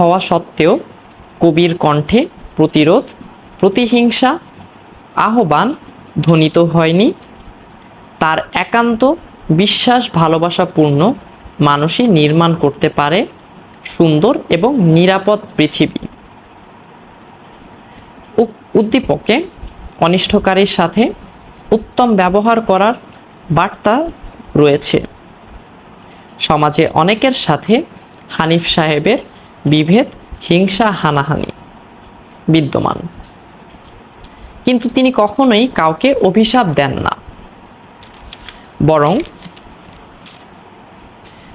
হওয়া সত্ত্বেও কবির কণ্ঠে প্রতিরোধ, প্রতিহিংসা, আহ্বান ধ্বনিত হয়নি। তার একান্ত বিশ্বাস ভালোবাসাপূর্ণ মানুষই নির্মাণ করতে পারে সুন্দর এবং নিরাপদ পৃথিবী। উদ্দীপকে অনিষ্টকারীর সাথে উত্তম ব্যবহার করার বার্তা রয়েছে। সমাজে অনেকের সাথে হানিফ সাহেবের বিভেদ, হিংসা, হানাহানি, বিদ্যমান। কিন্তু তিনি কখনোই কাউকে অভিশাপ দেন না। বরং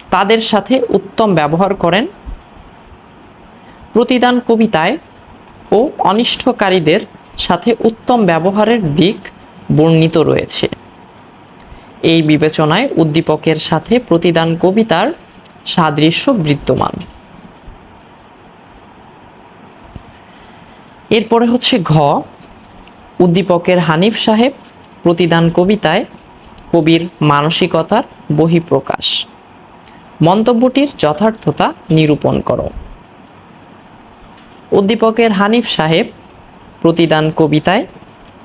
তাদের সাথে উত্তম ব্যবহার করেন। প্রতিদান কবিতায় ও অনিষ্টকারীদের সাথে উত্তম ব্যবহারের দিক বর্ণিত রয়েছে। এই বিবেচনায় উদ্দীপকের সাথে প্রতিদান কবিতার সাদৃশ্য বিদ্যমান। এরপরে হচ্ছে ঘ, উদ্দীপকের হানিফ সাহেব প্রতিদান কবিতায় কবির মানসিকতার বহিঃপ্রকাশ। মন্তব্যটির যথার্থতা নিরূপণ করো। উদ্দীপকের হানিফ সাহেব প্রতিদান কবিতায়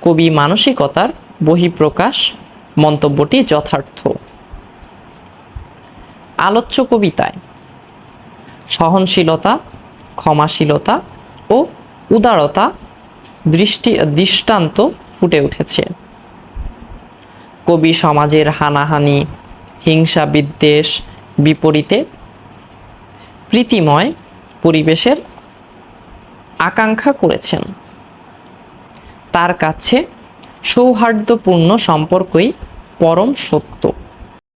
কবি মানসিকতার বহিঃপ্রকাশ মন্তব্যটি যথার্থ। আলোচ্য কবিতায় সহনশীলতা, ক্ষমাশীলতা ও উদারতা, দৃষ্টি, দৃষ্টান্ত ফুটে উঠেছে। কবি সমাজের হানাহানি, হিংসা বিদ্বেষ বিপরীতে প্রীতিময় পরিবেশের আকাঙ্ক্ষা করেছেন। তার কাছে সৌহার্দ্যপূর্ণ সম্পর্কই পরম সত্য।